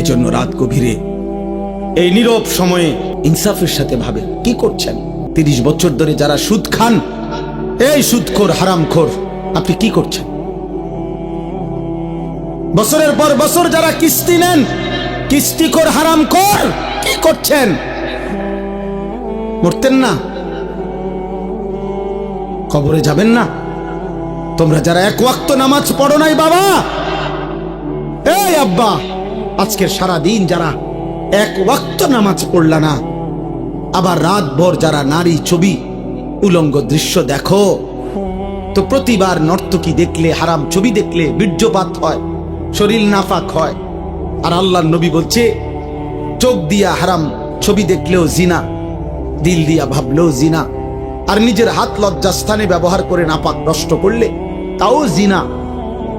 এজন্য রাত গভীরে এই নীরব সময়ে ইনসাফের সাথে ভাবে, কি করছেন? তিরিশ বছর ধরে যারা সুদ খান, এই সুদখোর, হারামখোর, আপনি কি করছেন? বছরের পর বছর যারা কিস্তি নেন, কিস্তিখোর, হারামখোর, কি করছেন? মরতেন না? কবরে যাবেন না? তোমরা যারা এক ওয়াক্ত নামাজ পড়ো নাই বাবা, এই আব্বা আজকের সারা দিন যারা এক ওয়াক্ত নামাজ পড়লা না, আবার রাত ভর যারা নারী ছবি, উলঙ্গ দৃশ্য দেখো, তো প্রতিবার নর্তকী দেখলে, হারাম ছবি দেখলে বীর্যপাত হয়, শরীর নাফাক হয়। আর আল্লাহ নবী বলছে, চোখ দিয়া হারাম ছবি দেখলেও জিনা, দিল দিয়া ভাবলেও জিনা, আর নিজের হাত লজ্জা স্থানে ব্যবহার করে নাপাক নষ্ট করলে তাও জিনা।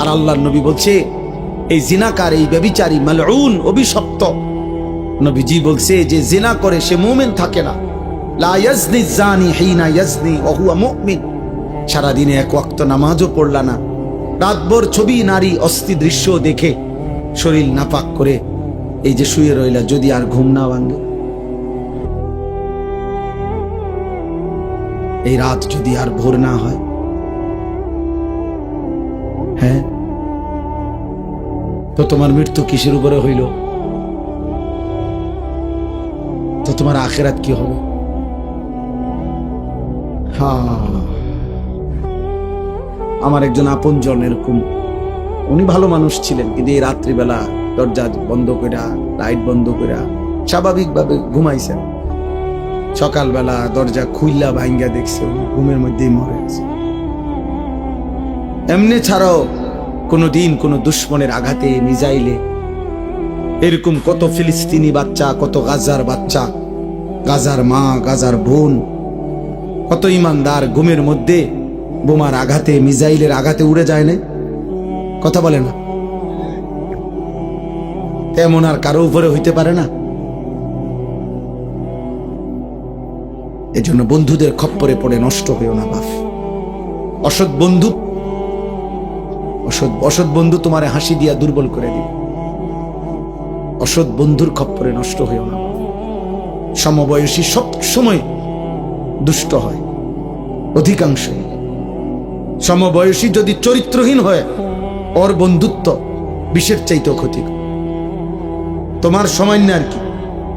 আর আল্লাহ নবী বলছে এই জিনাকার, এই ব্যবিচারী, মালউন, অভিশপ্ত। নবীজি বলছে যে জিনা করে সে মুমিন থাকে না। লা ইয়াজনি জানি হিনা ইয়াজনি ওয়া হুয়া মুমিন। সারাদিনে এক ওয়াক্ত নামাজও পড়লা না। রাতভর ছবি, নারী, অস্থি দৃশ্য দেখে শরীর নাপাক করে এই যে শুয়ে রইলা, যদি আর ঘুম না ভাঙে। এই রাত যদি আর ভোর না হয় হ্যাঁ? তো তোমার মৃত্যু কিসের উপরে হইল? তো তোমার আখেরাত কি হবে? আমার একজন আপন জন এরকম। উনি ভালো মানুষ ছিলেন, কিন্তু এই রাত্রিবেলা দরজা বন্ধ কইরা, লাইট বন্ধ কইরা স্বাভাবিকভাবে ঘুমাইছেন। সকালবেলা দরজা খুইলা ভাঙ্গা দেখছে, উনি ঘুমের মধ্যেই মরে গেছে। এমনি ছাড়াও কোনো দিন কোনো দুশ্মনের আঘাতে মিজাইলে। এরকম কত ফিলিস্তিনি বাচ্চা, কত গাজার বাচ্চা, গাজার মা, গাজার বোন, কত ইমানদার ঘুমের মধ্যে বোমার আঘাতে, মিজাইলের আঘাতে উড়ে যায় না কথা বলে না। তেমন আর কারও উপরে হইতে পারে না। এজন্য বন্ধুদের খপ্পরে পড়ে নষ্ট হইও না, বাপ। অসৎ বন্ধু অসৎ অসৎ বন্ধু তোমার হাসি দিয়া দুর্বল করে দিবে। অসৎ বন্ধুর খপ্পরে নষ্ট হইও না। সমবয়সী সব সময় দুষ্ট হয় অধিকাংশ সমবয়সী যদি চরিত্রহীন হয়, ওর বন্ধুত্ব বিষের চাইতেও ক্ষতি তোমার সময় না আর কি।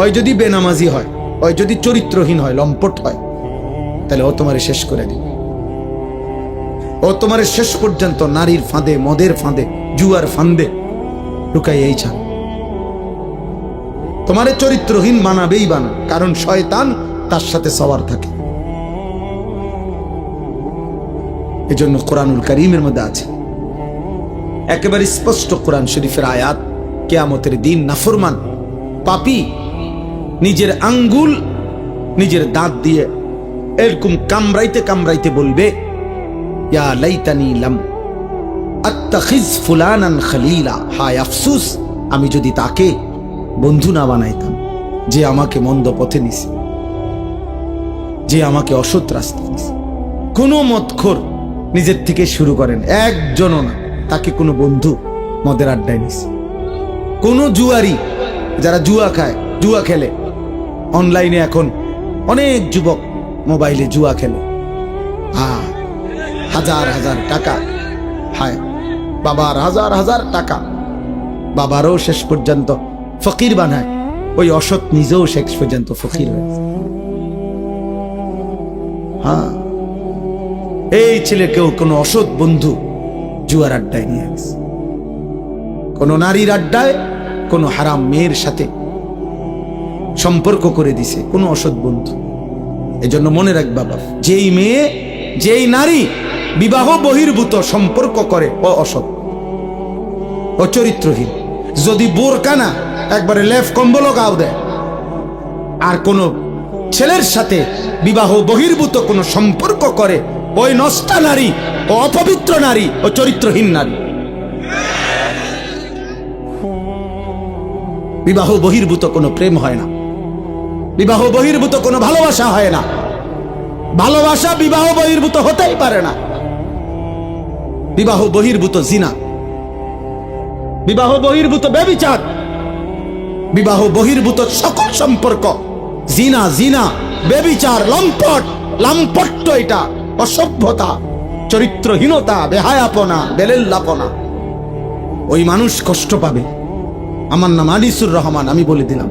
ওই যদি বেনামাজি হয়, ওই যদি চরিত্রহীন হয়, লম্পট হয়, তাহলে ও তোমারে শেষ করে দিবে। ও তোমার শেষ পর্যন্ত নারীর ফাঁদে, মদের ফাঁদে, জুয়ার ফাঁদে ঢুকাই এই ছাড় তোমারে চরিত্রহীন বানাবেই বানা কারণ শয়তান তার সাথে সবার থাকে। এজন্য কোরআনুল করিমের মধ্যে আছে। একেবারে স্পষ্ট কোরআন শরীফের আয়াত, কেয়ামতের দিন নাফরমান। পাপি নিজের আঙ্গুল, নিজের দাঁত দিয়ে এরকম কামড়াইতে কামড়াইতে বলবে ইয়া লাইতানি লাম আত্তাখিজ ফুলানান খলিলা। হায় আফসুস, আমি যদি তাকে বন্ধু না বানাইতাম, যে আমাকে মন্দ পথে নিছে, যে আমাকে অসৎ রাস্তা নিছে। কোনো মতখোর নিজের থেকে শুরু করেন, একজনও না, তাকে কোনো বন্ধু মদের আড্ডায় নিছে। কোনো জুয়ারি, যারা জুয়া খায়, জুয়া খেলে, অনলাইনে এখন অনেক যুবক মোবাইলে জুয়া খেলে। হ্যাঁ হাজার হাজার টাকা। হায়, বাবার হাজার হাজার টাকা। বাবারও শেষ পর্যন্ত ফকির বানায়। ওই অসৎ নিজেও শেষ পর্যন্ত ফকির হয়েছে হ্যাঁ এই ছেলেকেও কোনো অসৎ বন্ধু জুয়ার আড্ডায় নিয়ে গেছে। কোনো নারীর আড্ডায়, কোনো হারাম মেয়ের সাথে সম্পর্ক করে দিছে, কোনো অসৎ বন্ধু। এজন্য মনে রাখ বাবা, যেই মেয়ে, যেই নারী বিবাহ বহির্ভূত সম্পর্ক করে ও অসৎ ও চরিত্রহীন। যদি বোরকানা একবারে লেফ কম্বল গাও দেয়, আর কোনো ছেলের সাথে বিবাহ বহির্ভূত কোনো সম্পর্ক করে, ওই নষ্টা নারী ও অপবিত্র নারী ও চরিত্রহীন নারী। বিবাহ বহির্ভূত কোনো প্রেম হয় না। বিবাহ বহির্ভূত কোনো ভালোবাসা হয় না। ভালোবাসা বিবাহ বহির্ভূত হতেই পারে না। বিবাহ বহির্ভূত জিনা। বিবাহ বহির্ভূত ব্যবিচার। বিবাহ বহির্ভূত সকল সম্পর্ক। জিনা জিনা বেবিচার লম্পট, লাম্পট্য এটা, অসভ্যতা, চরিত্রহীনতা, বেহায়াপনা, বেলেল্লাপনা। ওই মানুষ কষ্ট পাবে। আমার নাম আনিসুর রহমান, আমি বলে দিলাম।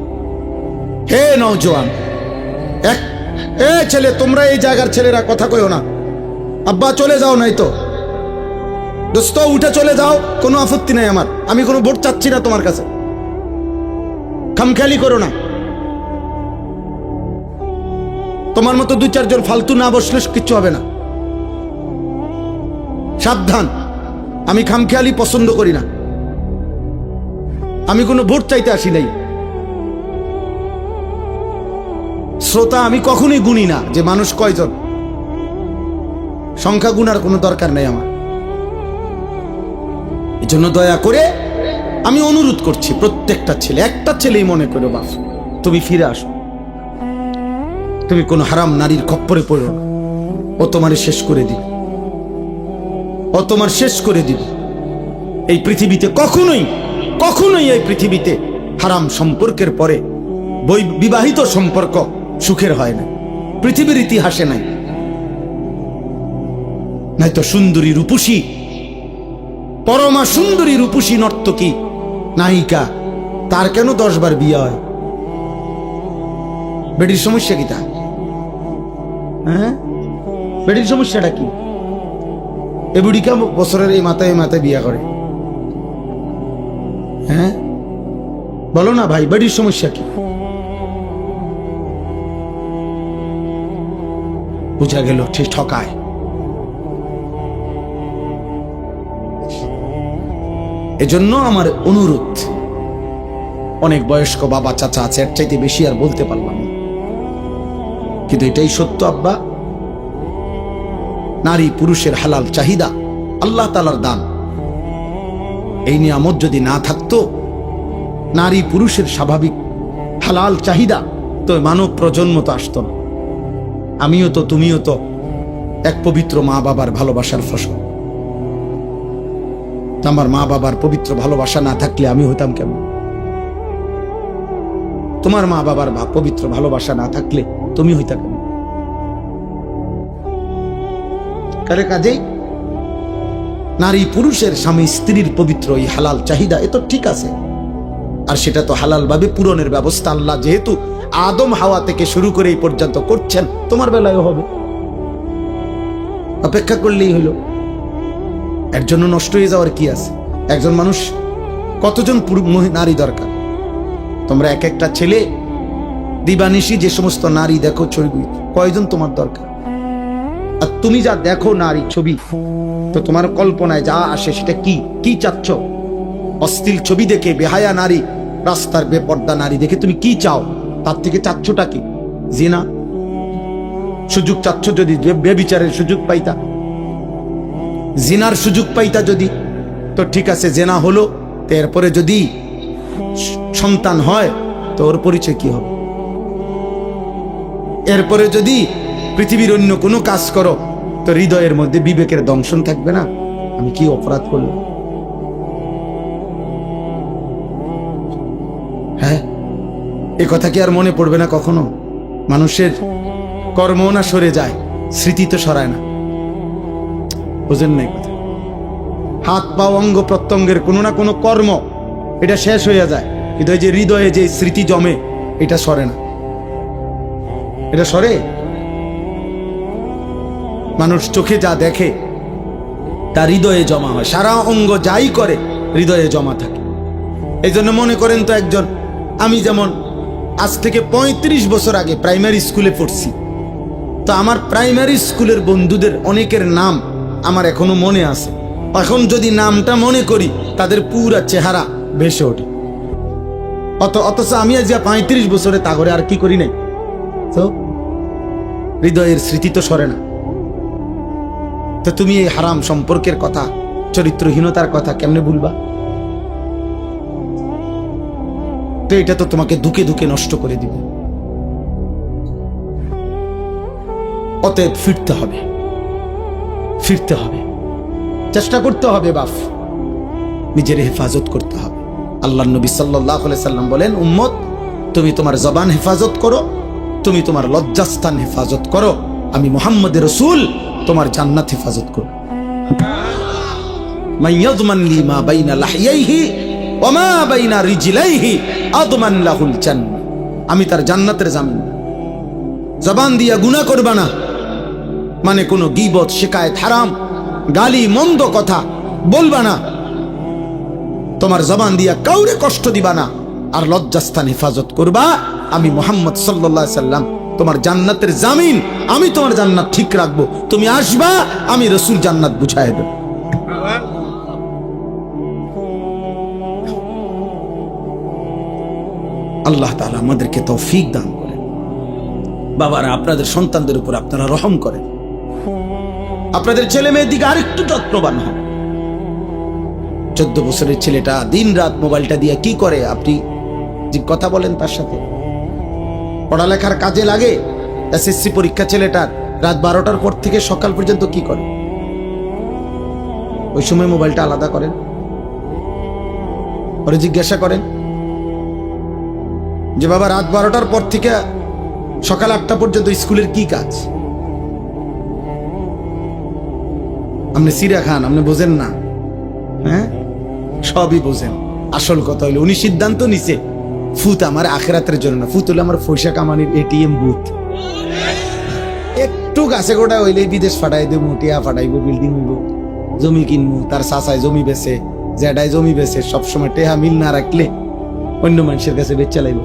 হে নওজোয়ান, এক, এ ছেলে, তোমরা এই জায়গার ছেলেরা কথা কইও না। আব্বা, চলে যাও নাই তো। দোস্ত উঠে চলে যাও। কোনো আপত্তি নাই আমার। আমি কোনো ভোট চাচ্ছি না তোমার কাছে। খামখেয়ালি করো না। তোমার মতো দুই চারজন ফালতু না বসলে কিচ্ছু হবে না। সাবধান। আমি খামখেয়ালি পছন্দ করি না। আমি কোনো ভোট চাইতে আসি নাই। শ্রোতা, আমি কখনোই গুনি না যে মানুষ কয়জন। সংখ্যা গুনার কোনো দরকার নেই আমার। এই জন্য দয়া করে আমি অনুরোধ করছি প্রত্যেকটা ছেলে, একটা ছেলেই মনে করো বাপ, তুমি ফিরে আসো। তুমি কোন হারাম নারীর খপ্পরে পড়ো না। ও তোমার শেষ করে দিবে। ও তোমার শেষ করে দিবে। এই পৃথিবীতে কখনোই কখনোই এই পৃথিবীতে হারাম সম্পর্কের পরে বৈ, বিবাহিত সম্পর্ক সুখের হয় না। পৃথিবীর ইতিহাসে নাই। নাই তো সুন্দরী রূপসী পরমা সুন্দরী রূপসী নর্তকী। নায়িকা, তার কেন দশ বার বিয়ে হয়? বেটির সমস্যা কি তা হ্যাঁ? বেটির সমস্যাটা কি? এ বুড়িকা বছরের এই মাথায় মাথায় বিয়ে করে। হ্যাঁ? বলো না ভাই বেটির সমস্যা কি? বুঝা গেল, ঠিক ঠকায়। এজন্য আমার অনুরোধ। অনেক বয়স্ক বাবা, চাচা আছে, এর চাইতে বেশি আর বলতে পারলাম কিন্তু এটাই সত্য, আব্বা। নারী পুরুষের হালাল চাহিদা, আল্লাহ তালার দান। এই নিয়ামত যদি না থাকতো, নারী পুরুষের স্বাভাবিক হালাল চাহিদা তো মানব প্রজন্ম তো আসতো না। আমিও তো, তুমিও তো এক পবিত্র মা বাবার ভালোবাসার ফসল। আমার মা বাবার পবিত্র ভালোবাসা না থাকলে আমি হইতাম কেমন? তোমার মা বাবার পবিত্র ভালোবাসা না থাকলে তুমি হইতা কেমন? কারে কাজেই? নারী পুরুষের স্বামী স্ত্রীর পবিত্র এই হালাল চাহিদা এ তো ঠিক আছে। আর সেটা তো হালাল ভাবে পূরণের ব্যবস্থা আল্লাহ যেহেতু আদম হাওয়া থেকে শুরু করে এই পর্যন্ত করছেন, তোমার বেলায় হবে। অপেক্ষা করলেই হলো এর জন্য নষ্ট হয়ে যাওয়ার কি আছে? একজন মানুষ কতজন নারী দরকার? তোমরা এক একটা ছেলে, দিবানিশি যে সমস্ত নারী দেখো ছবি, কয়জন তোমার দরকার? আর তুমি যা দেখো নারী ছবি, তো তোমার কল্পনায় যা আসে সেটা কি? কি চাচ্ছ? অস্থির ছবি দেখে বেহায়া নারী, রাস্তার বেপর্দা নারী দেখে তুমি কি চাও? তার থেকে চাচ্ছটা কি? জিনা? সুযোগ চাচ্ছ যদি বেবিচারের সুযোগ পাইতা। জিনার সুযোগ পাইতা যদি, তো ঠিক আছে, জেনা হলো তো এরপরে যদি সন্তান হয়, তো ওর পরিচয় কি হবে? এরপরে যদি পৃথিবীর অন্য কোনো কাজ করো, তো হৃদয়ের মধ্যে বিবেকের দংশন থাকবে না? আমি কি অপরাধ করলাম? হ্যাঁ এ কথা কি আর মনে পড়বে না কখনো? মানুষের কর্ম না সরে যায়, স্মৃতি তো সরায় না। বুঝেন নাই কথা। হাত, পা, অঙ্গ প্রত্যঙ্গের কোনো না কোনো কর্ম, এটা শেষ হয়ে যায়। কিন্তু এই যে হৃদয়ে যে স্মৃতি জমে, এটা সরে না। এটা সরে? মানুষ চোখে যা দেখে তার হৃদয়ে জমা হয়। সারা অঙ্গ যাই করে, হৃদয়ে জমা থাকে। এই জন্য মনে করেন তো একজন, আমি যেমন আজ থেকে ৩৫ বছর আগে প্রাইমারি স্কুলে পড়ছি। তো আমার প্রাইমারি স্কুলের বন্ধুদের অনেকের নাম আমার এখনও মনে আছে। এখন যদি নামটা মনে করি, তাদের পুরা চেহারা ভেসে ওঠে। অত, অথচ আমি আজ পঁয়ত্রিশ বছরে তা করে আর কি করি নাই। তো, হৃদয়ের স্মৃতি তো সরে না। তো তুমি এই হারাম সম্পর্কের কথা, চরিত্রহীনতার কথা কেমনে ভুলবা? তো এটা তো তোমাকে দুকে দুকে নষ্ট করে দিবে। অতএব ফিরতে হবে। ফিরতে হবে। চেষ্টা করতে হবে বাপ। নিজের হেফাজত করতে হবে। আল্লাহ নবী সাল্লাহ সাল্লাম বলেন, উম্মত, তুমি তোমার জবান হেফাজত করো, তুমি তোমার লজ্জাস্থান হেফাজত করো, আমি মোহাম্মদ রসুল, তোমার জান্নাত হেফাজত করো আমি তার জান্নাতের জামিন। জবান দিয়া গুণা করবা না। মানে কোনো গীবত, শিকায়ত হারাম, গালি, মন্দ কথা বলবা না। তোমার জবান দিয়া কাউরে কষ্ট দিবা না। আর লজ্জাস্থান হেফাজত করবা, আমি মোহাম্মদ সাল্লাহ সাল্লাম, তোমার জান্নাতের জামিন, আমি তোমার জান্নাত ঠিক রাখব। তুমি আসবা, আমি রসুল জান্নাত বুঝাই দেব। আল্লাহ তাআলা আমাদেরকে তৌফিক দান করেন। বাবারা, আপনাদের সন্তানদের উপর আপনারা রহম করেন। আপনাদের ছেলে মেয়ের দিকে আরেকটু যত্নবান হন। চোদ্দ বছরের ছেলেটা দিন রাত মোবাইলটা দিয়ে কি করে? আপনি যে কথা বলেন তার সাথে। পড়ালেখার কাজে লাগে, এসএসসি পরীক্ষা ছেলেটার রাত বারোটার পর থেকে সকাল পর্যন্ত কি করে? ওই সময় মোবাইলটা আলাদা করেন। পরে জিজ্ঞাসা করেন, যে বাবা, রাত বারোটার পর থেকে সকাল আটটা পর্যন্ত স্কুলের কি কাজ? আপনি সিরা খান, আপনি বোঝেন না। হ্যাঁ? সবই বোঝেন। আসল কথা হইল, উনি সিদ্ধান্ত নিছে, ফুত আমার আখেরাতের জন্য ফুত হলো আমার পয়সা কামানির এটিএম বুথ। একটু গাছে গোটা হইলে বিদেশ ফাটাই দেবো টিয়া ফাটাইবো, বিল্ডিং হইব। জমি কিনবো, তার চাচায় জমি বেছে জেডায় জমি বেছে সবসময় টেহা মিল না রাখলে অন্য মানুষের কাছে বেচ চালাইবো